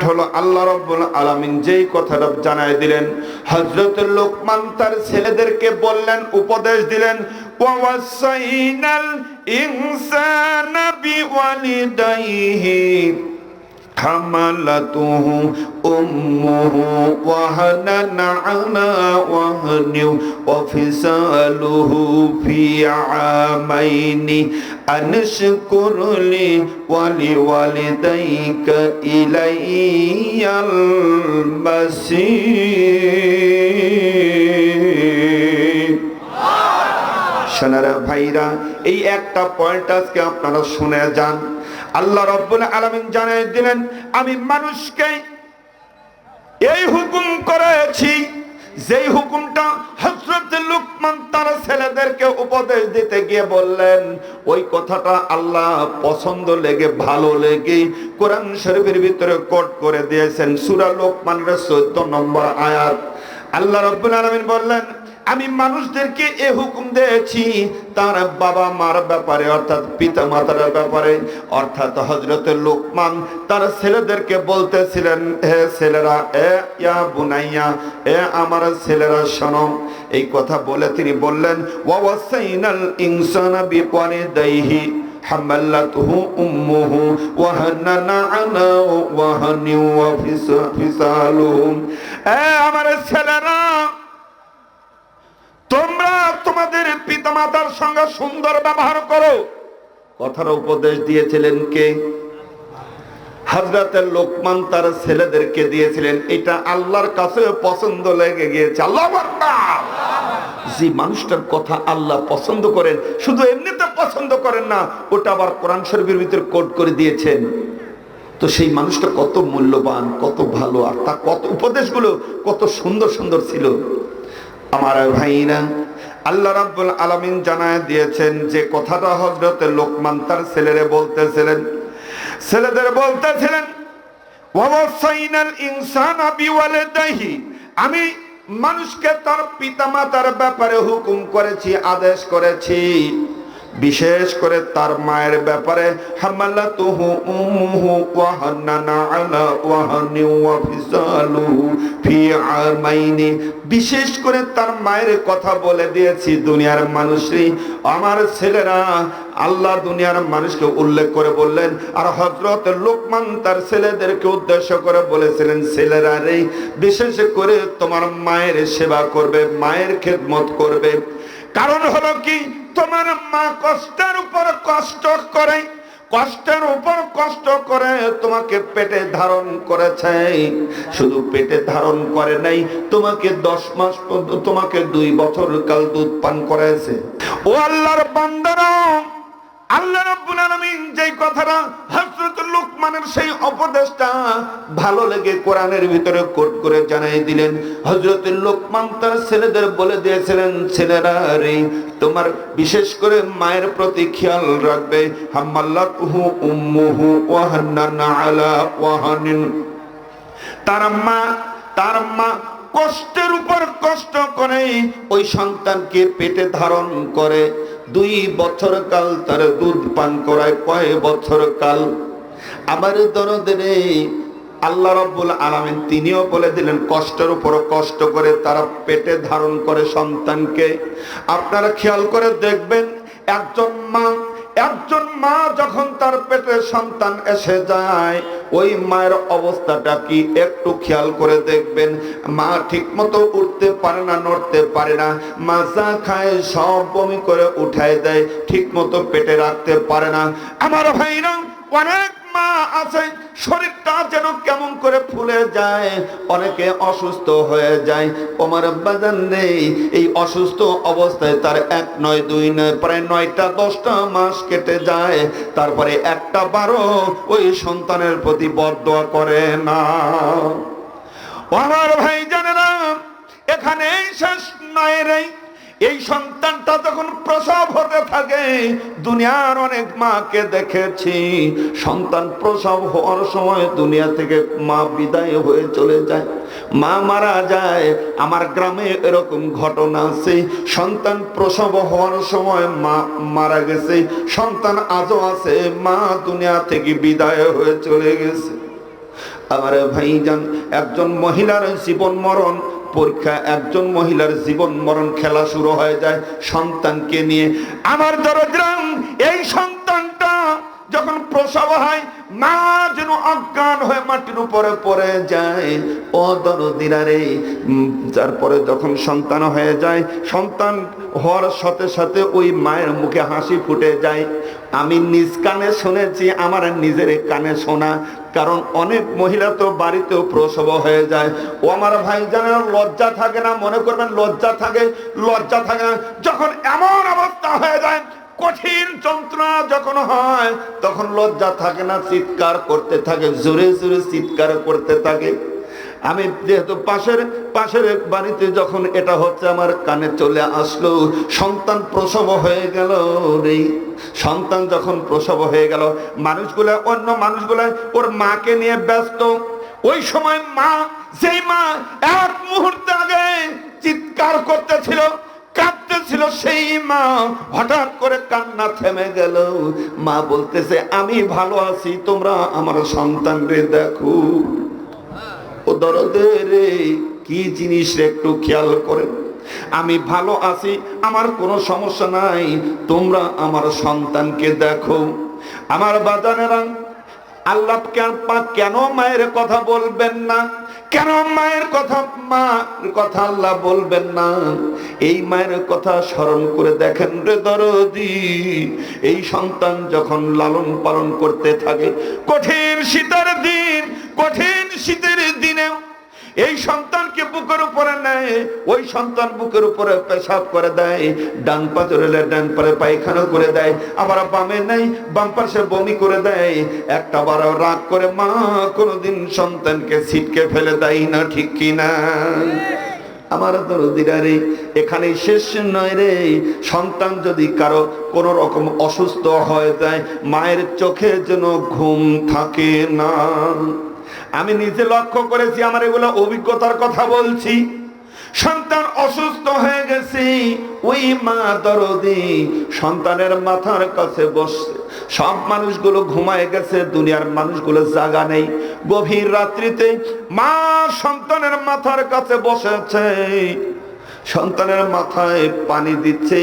Point হলো আল্লাহ রব্বুল আলামিন যেই কথাটা জানায় দিলেন হযরত লোকমান তার ছেলেদেরকে বললেন উপদেশ দিলেন ওয়াসাইনাল ইনসানা বিওয়ালিদাইহি حملته أمه وهنا على وهن وفصاله في عامين أن اشكر لي ولوالديك إلي المسير সোনারা ভাইরা এই একটা পয়েন্ট আজকে আপনারা শুনে যান আল্লাহ রব্বুল আলামিন জানিয়ে দিলেন আমি মানুষকে এই হুকুম করেছি যেই হুকুমটা হজরত লুকমান তার ছেলেদেরকে উপদেশ দিতে গিয়ে বললেন, ওই কথাটা আল্লাহ পছন্দ লেগে, ভালো লেগে, কোরআন শরীফের ভিতরে কোট করে দিয়েছেন। সুরা লোকমানের 14 নম্বর আয়াত। আল্লাহ রব্বুল আলমিন বললেন আমি মানুষদেরকে এ হুকুম দিয়েছি, তার বাবা মার ব্যাপারে, অর্থাৎ পিতা মাতার ব্যাপারে, অর্থাৎ হজরতের লোকমান তার ছেলেদেরকে বলতেছিলেন হে ছেলেরা, এ ইয়া বুনাইয়া, এ আমার ছেলেরা, শোনো। এই কথা বলে তিনি বললেন ওয়াসাইনাল ইনসানা বিওয়ালিদাইহি, হামাল্লাতুহু উম্মুহু ওয়া হানানা আলা ওয়া হানি ওয়া এ আমার ছেলেরা তোমাদের পিতামাতার সঙ্গে সুন্দর ব্যবহার করো। কথার উপদেশ দিয়েছিলেন কে? হাজরাতের লোকমান তার ছেলেদেরকে দিয়েছিলেন। এটা আল্লাহর কাছে পছন্দ লেগে গিয়েছে। আল্লাহ যে মানুষটার কথা আল্লাহ পছন্দ করেন, শুধু এমনিতে পছন্দ করেন না, ওটা আবার কোরআন শরীফের ভিতরে কোট করে দিয়েছেন। তো সেই মানুষটা কত মূল্যবান, কত ভালো, আর তা কত উপদেশগুলো কত সুন্দর সুন্দর ছিল। আমার ভাইরা আল্লাহ রাব্বুল আলামিন জানায় দিয়েছেন যে কথাটা হযরত লোকমান তার ছেলেরে বলতেছিলেন। ছেলেদের বলতেছিলেন আমি মানুষকে তার পিতামাতার ব্যাপারে হুকুম করেছি, আদেশ করেছি। বিশেষ করে তার মায়ের ব্যাপারে বিশেষ করে তার মায়ের কথা বলে দিয়েছি দুনিয়ার মানুষই। আমার ছেলেরা আল্লাহ দুনিয়ার মানুষকে উল্লেখ করে বললেন, আর হজরত লোকমান তার ছেলেদেরকে উদ্দেশ্য করে বলেছিলেন, ছেলেরা রে, বিশেষ করে তোমার মায়ের সেবা করবে, মায়ের খেদমত করবে। কারণ হলো কি? তোমার মা কষ্টের উপর কষ্ট করে, কষ্টের উপর কষ্ট করে তোমাকে পেটে ধারণ করেছে। শুধু পেটে ধারণ করে নাই, তোমাকে দশ মাস তোমাকে দুই বছর কাল দুধ পান করেছে। ও আল্লাহর বান্দারা, আল্লাহ রব্বুল আলামিন যেই কথাটা হযরত লুকমানের সেই উপদেশটা ভালো লেগে কোরআনের ভিতরে কোট করে জানাই দিলেন। হযরত লোকমান তার ছেলেদের বলে দিয়েছিলেন, ছেলেরা রে, তোমার বিশেষ করে মায়ের প্রতি খেয়াল রাখবে। হাম্মাল্লাতুহু উম্মুহু আলা ওয়াহানিন। তার মা তার মা কষ্টের উপর কষ্ট করে ওই সন্তানকে পেটে ধারণ করে। দুই বছর কাল তার দুধ পান করায়, কয় বছর কাল আমার দরদের আল্লাহ রব্বুল আলামিন তিনিও বলে দিলেন, কষ্টের উপর কষ্ট করে তারা পেটে ধারণ করে সন্তানকে। আপনারা খেয়াল করে দেখবেন, একজন মা একজন মা যখন তার পেটে সন্তান এসে যায়, ওই মায়ের অবস্থাটা কি একটু খেয়াল করে দেখবেন। মা ঠিক মতো উঠতে পারে না, নড়তে পারে না। মা যা খায় সব বমি করে উঠায় দেয় ঠিক মতো পেটে রাখতে পারে না। আমার ভাইরা, অনেক মা আছে, শরীরটা যেন কেমন করে ফুলে যায়, অনেকে অসুস্থ হয়ে যায়। ওমার বাজান নেই, এই অসুস্থ অবস্থায় তার এক নয়, দুই নয়, প্রায় নয়টা, দশটা মাস কেটে যায়। তারপরে একটা বারো ওই সন্তানের প্রতি বদয়া করে না। আমার ভাই জানেরা এখানে শেষ নয় রে এই সন্তানটা যখন প্রসব হতে থাকে, দুনিয়ার অনেক মাকে দেখেছি। সন্তান প্রসব হওয়ার সময় দুনিয়া থেকে মা বিদায় হয়ে চলে যায়। মা মারা যায়, আমার গ্রামে এরকম ঘটনা আছে। সন্তান প্রসব হওয়ার সময় মা মারা গেছে। সন্তান আজও আছে, মা দুনিয়া থেকে বিদায় হয়ে চলে গেছে। আমার ভাইজান, একজন মহিলার জীবন মরণ পরীক্ষা, একজন মহিলার জীবন মরণ খেলা শুরু হয়ে যায় সন্তানকে নিয়ে। আমার দরদ্রাম এই সন্তানটা যখন প্রসব হয়, মা যেন অজ্ঞান হয়ে মাটির উপরে পড়ে যায়। ও দরদিরা রে তারপরে যখন সন্তান হয়ে যায়, সন্তান হওয়ার সাথে সাথে ওই মায়ের মুখে হাসি ফুটে যায়। আমি নিজ কানে শুনেছি, আমার নিজের কানে শোনা। কারণ অনেক মহিলা তো বাড়িতেও প্রসব হয়ে যায়। ও আমার ভাই জানেন লজ্জা থাকে না, মনে করবেন লজ্জা থাকে লজ্জা থাকে না। যখন এমন অবস্থা হয়ে যায়, কঠিন যন্ত্রণা যখন হয়, তখন লজ্জা থাকে না, চিৎকার করতে থাকে, জোরে জোরে চিৎকার করতে থাকে। আমি যেহেতু পাশের পাশের বাড়িতে যখন এটা হচ্ছে আমার কানে চলে আসলো, সন্তান প্রসব হয়ে গেল রে। সন্তান যখন প্রসব হয়ে গেল, মানুষগুলা, অন্য মানুষগুলা ওর মাকে নিয়ে ব্যস্ত। ওই সময় মা সেই মা এক মুহূর্ত আগে চিৎকার করতেছিল, কাঁদতেছিল, সেই মা হঠাৎ করে কান্না থেমে গেল। মা বলতেছে, আমি ভালো আছি, তোমরা আমার সন্তান রে দেখো। ও দরদে রে কি জিনিস একটু খেয়াল করেন আমি ভালো আছি, আমার কোনো সমস্যা নাই, তোমরা আমার সন্তানকে দেখো। আমার বাজানেরা, আল্লাহ কেন মায়ের কথা বলবেন না? কেন মায়ের কথা মা কথা আল্লাহ বলবেন না? এই মায়ের কথা স্মরণ করে দেখেন রে দরদি। এই সন্তান যখন লালন পালন করতে থাকে, কঠিন শীতের দিন কঠিন শীতের দিনেও এই সন্তানকে বুকের উপরে নেয়, ওই সন্তান বুকের উপরে পেশাব করে দেয়, ডান পা ডান পারে পায়খানা করে দেয়, আবার বামে নেই, বাম পাশে বমি করে দেয়, একটা বার রাগ করে মা কোনোদিন সন্তানকে ছিটকে ফেলে দেয় না, ঠিক কিনা আমার দরদিরা রে এখানে শেষ নয় রে, সন্তান যদি কারও কোন রকম অসুস্থ হয়ে যায়, মায়ের চোখে যেন ঘুম থাকে না। আমি নিজে লক্ষ্য করেছি, আমার এগুলো অভিজ্ঞতার কথা বলছি। সন্তান অসুস্থ হয়ে গেছে, ওই মা দরদি সন্তানের মাথার কাছে বসছে। সব মানুষগুলো ঘুমায় গেছে, দুনিয়ার মানুষগুলো জাগা নেই। গভীর রাত্রিতে মা সন্তানের মাথার কাছে বসেছে। সন্তানের মাথায় পানি দিচ্ছে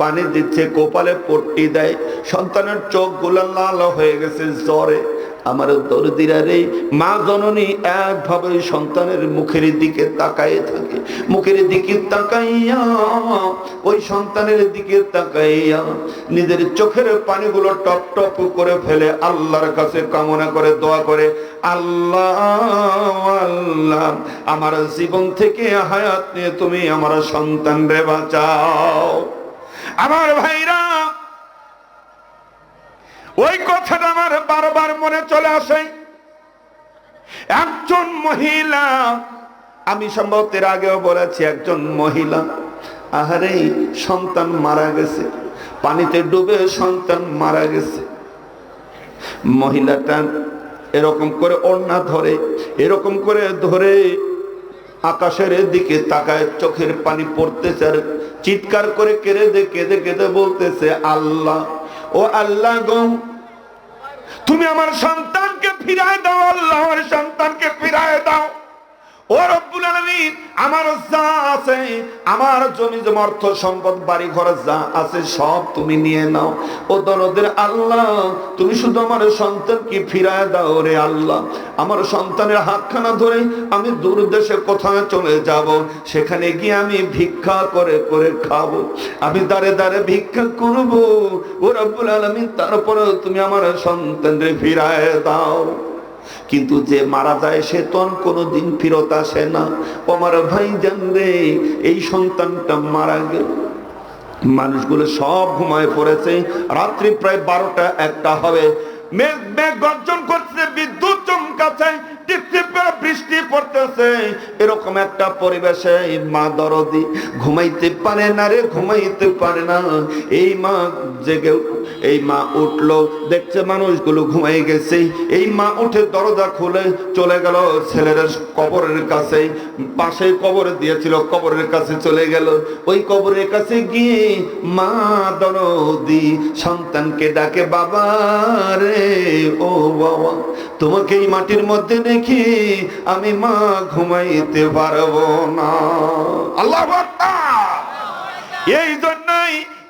পানি দিচ্ছে, কোপালে পট্টি দেয়। সন্তানের চোখগুলো লাল হয়ে গেছে জ্বরে। আমার দরদিরা রে, মা জননী একভাবে সন্তানের মুখের দিকে তাকায় থাকে। মুখের দিকে তাকাইয়া, ওই সন্তানের দিকে তাকাইয়া নিজের চোখের পানিগুলো টপ টপ করে ফেলে আল্লাহর কাছে কামনা করে, দোয়া করে, আল্লাহ আল্লাহ, আমার জীবন থেকে হায়াত নিয়ে তুমি আমার সন্তান রে বাঁচাও। আমার ভাইরা ওই কথাটা আমার বারবার মনে চলে আসে। একজন মহিলা, আমি সম্ভবত এর আগেও বলেছি, একজন মহিলা, আহারে, সন্তান মারা গেছে। পানিতে ডুবে সন্তান মারা গেছে। মহিলাটা এরকম করে ওড়না ধরে, এরকম করে ধরে আকাশের দিকে তাকায়, চোখের পানি পড়তেছে আর চিৎকার করে কেঁদে দে কেঁদে কেঁদে বলতেছে, আল্লাহ, ও আল্লাহ গো তুমি আমার সন্তানকে ফিরায় দাও আল্লাহ আমার সন্তানকে ফিরায় দাও। আমার যা আছে, আমার জমি জমা অর্থ সম্পদ বাড়ি যা আছে, সব তুমি নিয়ে নাও। আল্লাহ, তুমি শুধু আমার সন্তানকে ফিরায় দাও আল্লাহ। আমার সন্তানের হাতখানা আমি দূর দেশে কোথায় চলে যাব, সেখানে গিয়ে আমি ভিক্ষা করে করে খাব। আমি দাঁড়ে দাঁড়ে ভিক্ষা করব। ও রব্বুল আলামিন তারপরে তুমি আমার সন্তানরে ফিরায় দাও। কিন্তু যে মারা যায় সে তো আর কোনোদিন ফিরত আসে না। আমার ভাই জান রে, এই সন্তানটা মারা গেল। মানুষগুলো সব ঘুমায় পড়েছে। রাত্রি প্রায় বারোটা, একটা হবে। মেঘ মেঘ গর্জন করছে, বিদ্যুৎ করে বৃষ্টি পড়তেছে। এরকম একটা পরিবেশে মা দরদি ঘুমাইতে পারে না রে, ঘুমাইতে পারে না। এই মা জেগে এই মা উঠল, দেখছে মানুষগুলো ঘুমাই গেছে। এই মা উঠে দরজা খুলে চলে গেল ছেলের কবরের কাছে। পাশে কবর দিয়েছিল, কবরের কাছে চলে গেল। ওই কবরের কাছে গিয়ে মা দরদি সন্তানকে ডাকে, বাবা রে, ও বাবা, তোমাকে এই মাটির মধ্যে রেখে আমি মা ঘুমাইতে পারব না। আল্লাহ এই জন্যই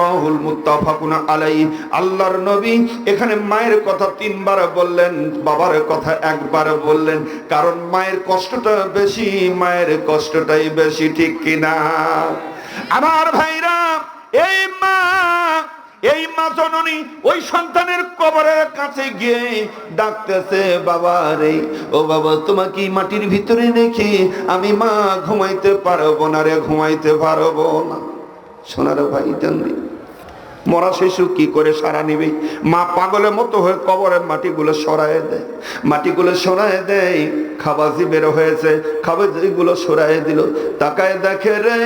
রাহুল মুত্তাফাকুন আলাই আল্লাহর নবী এখানে মায়ের কথা তিনবার বললেন, বাবার কথা একবার বললেন। কারণ মায়ের কষ্টটা বেশি, মায়ের কষ্টটাই বেশি, ঠিক কিনা আমার ভাইরা, এই মা এই মা জননী ওই সন্তানের কবরের কাছে গিয়ে ডাকতেছে, বাবা রে, ও বাবা, তোমাকে মাটির ভিতরে রেখে আমি মা ঘুমাইতে পারব না রে, ঘুমাইতে পারব না। সোনার ভাই জানবি মরা শিশু কি করে সারা নিবে? মা পাগলের মতো হয়ে কবরের মাটিগুলো সরায় দেয়। মাটিগুলো সরায় দেয় খাবাজি বের হয়েছে খাবাজিগুলো সরায় দিল, তাকায় দেখে রে,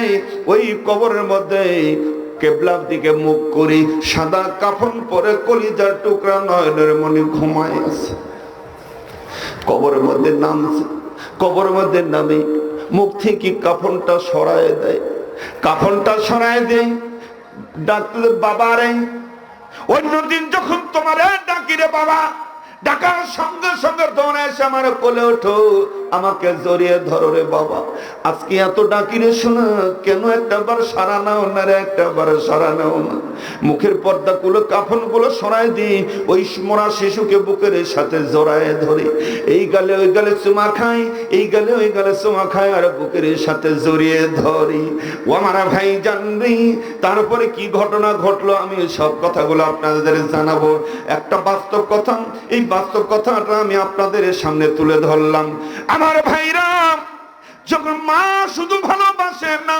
ওই কবরের মধ্যে কেবলার দিকে মুখ করি, সাদা কাফন পরে কলিজার টুকরা নয়নের মনে ঘুমায় আছে। কবরের মধ্যে নামছে, কবরের মধ্যে নামে, মুখ থেকে কাফনটা সরায় দেয়। কাফনটা সরাই দেই ডাকলে বাবা রে অন্যদিন যখন তোমার ডাকিরে বাবা ডাকার সঙ্গে সঙ্গে দৌড়ে এসে আমার কোলে ওঠো, আমাকে জড়িয়ে ধরো রে বাবা। আজকে এত ডাকি রে শোনা, কেন একটা বার সারা নাও না রে একটা বার সারা নাও না? মুখের পর্দা গুলো কাফনগুলো সরাই দিই, ওই মরা শিশুকে বুকের সাথে জড়ায় ধরে। এই গালে ওই গালে চুমা খাই, এই গালে ওই গালে চুমা খাই, আর বুকের সাথে জড়িয়ে ধরি। ও আমার ভাই জানবি তারপরে কি ঘটনা ঘটলো আমি সব কথাগুলো আপনাদের জানাব। একটা বাস্তব কথা, এই বাস্তব কথাটা আমি আপনাদের সামনে তুলে ধরলাম। আমার ভাইরা যখন মা শুধু ভালোবাসে না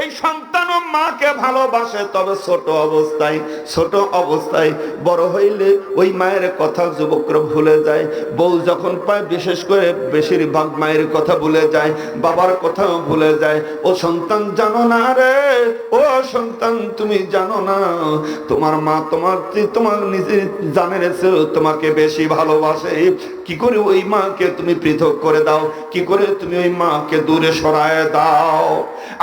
এই সন্তানও মাকে ভালোবাসে, তবে ছোট অবস্থায় ছোট অবস্থায় বড় হইলে ওই মায়ের কথা যুবকরা ভুলে যায়। বউ যখন পায়, বিশেষ করে বেশিরভাগ মায়ের কথা ভুলে যায়, বাবার কথাও ভুলে যায়। ও সন্তান জানো না রে, ও সন্তান তুমি জানো না, তোমার মা তোমার তোমার নিজে জানে রেছে তোমাকে বেশি ভালোবাসে। কি করে ওই মাকে তুমি পৃথক করে দাও? কি করে তুমি ওই মাকে দূরে সরায় দাও?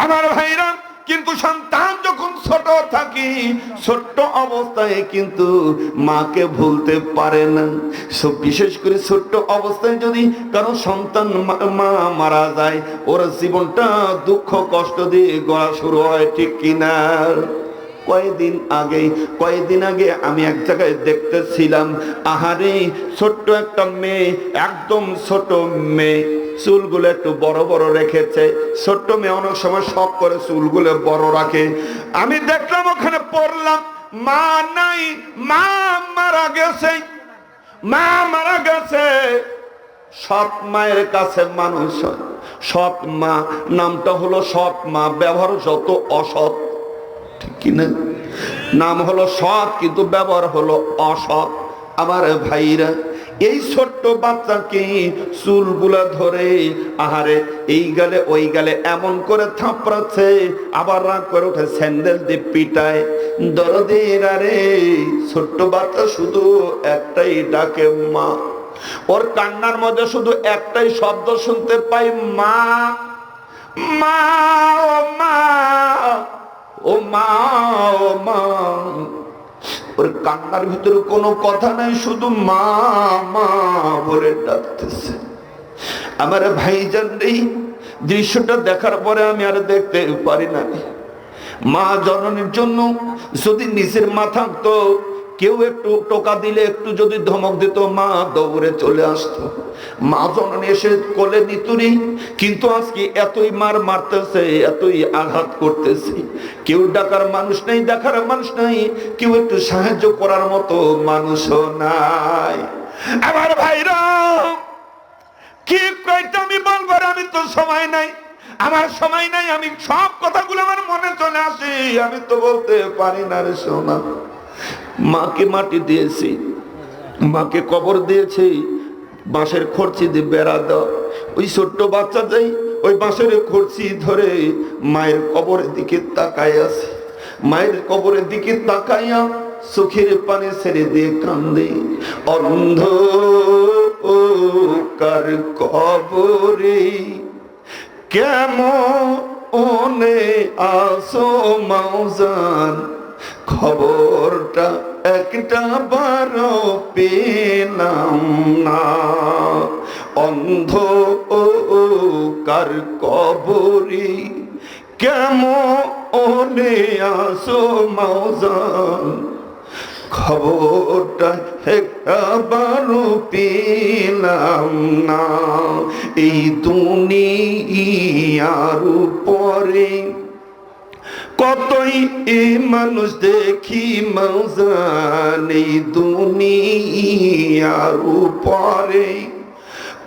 আমার ভাইরা কিন্তু সন্তান যখন ছোট থাকি, ছোট্ট অবস্থায় কিন্তু মাকে ভুলতে পারে না। সব বিশেষ করে ছোট্ট অবস্থায় যদি কারও সন্তান মা মারা যায়, ওর জীবনটা দুঃখ, কষ্ট দিয়ে গড়া শুরু হয়, ঠিক কিনা? কয়েকদিন আগে কয়েকদিন আগে আমি এক জায়গায় দেখতেছিলাম, আহারে, ছোট্ট একটা মেয়ে, একদম ছোট মেয়ে। চুলগুলো একটু বড় বড় রেখেছে। ছোট্ট মেয়ে অনেক সময় শখ করে চুলগুলো বড় রাখে। আমি দেখলাম ওখানে পড়লাম, মা নাই, মা মারা গেছে, মা মারা গেছে। সৎ মায়ের কাছে মানুষ। সৎ মা, নামটা হলো সৎ মা, ব্যবহার যত অসৎ, ঠিক কিনা নাম হলো সৎ, কিন্তু ব্যবহার হলো অসৎ। আমার ভাইরা এই ছোট্ট বাচ্চাকে চুলগুলা ধরে, আহারে, এই গালে, ওই গালে এমন করে থাপড়াচ্ছে, আবার রাগ করে উঠে স্যান্ডেল দিয়ে পিটায়। দরদের আরে ছোট্ট বাচ্চা শুধু একটাই ডাকে, মা। ওর কান্নার মধ্যে শুধু একটাই শব্দ শুনতে পাই, মা। মা, ও মা। ও মা ও মা। ওর কান্নার ভিতরে কোনো কথা নাই, শুধু মা মা বলে ডাকতেছে। আমার ভাইজান এই দৃশ্যটা দেখার পরে আমি আর দেখতে পারি না। মা জননীর জন্য যদি নিজের মা থাকতো কেউ একটু টোকা দিলে একটু যদি ধমক দিত, মা দৌড়ে চলে আসতো। মা জননী এসে কোলে নিতুরি, কিন্তু আজকে এতই মার মারতেছে, এতই আঘাত করতেছে। কেউ ডাকার মানুষ নেই, দেখার মানুষ নাই, কেউ একটু সাহায্য করার মতো মানুষও নাই। আমার ভাইরা, কি কয়টা আমি বলবার আমি তো সময় নাই। আমার সময় নাই, আমি সব কথাগুলো আমার মনে চলে আসে, আমি তো বলতে পারি না রে সোনা। মাকে মাটি দিয়েছি, মাকে কবর দিয়েছি, বাঁশের খরচি দিয়ে বেড়া দাও। ওই ছোট্ট বাচ্চা যাই ওই বাঁশের খরচি ধরে মায়ের কবরের দিকে তাকায় আছে। মায়ের কবরের দিকে তাকাইয়া চোখের পানে ছেড়ে দিয়ে কান্দে। অন্ধ কার কবরে কেমনে আসো মাউজান খবরটা একটা বারো পেলাম না। অন্ধ কার কবরে? কেমনে আসো মাউজান খবরটা একবারও পেলাম না। এই দুনিয়ার উপরে কতই এ মানুষ দেখি মৌজান দুনিয়ার উপরে।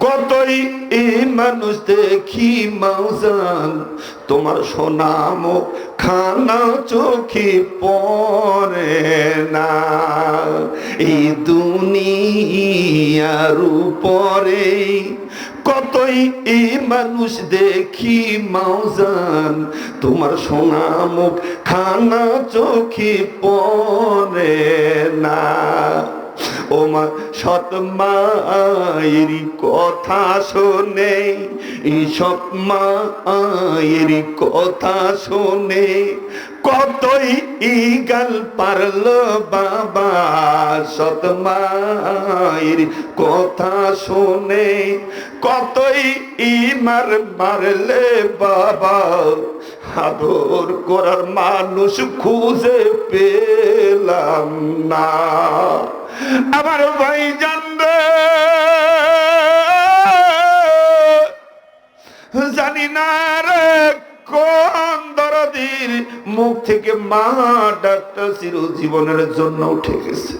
কতই এ মানুষ দেখি মৌজান তোমার সোনাম খানা চোখে পরে না। এই দুনিয়ার উপরে কতই এ মানুষ দেখি মাউজান তোমার সোনা মুখ খানা চোখে পরে না। ও মা কথা শোনে এই সৎ মায়ের কথা শোনে। কতই ই গাল পারল বাবা, সৎ মায়ের কথা শোনে। কতই ই মার মারলে বাবা, আদর করার মানুষ খুঁজে পেলাম না। আমার ভাই জানবে। জানি না রে কোন দরদির মুখ থেকে মা ডাক্তার জীবনের জন্য উঠে গেছে।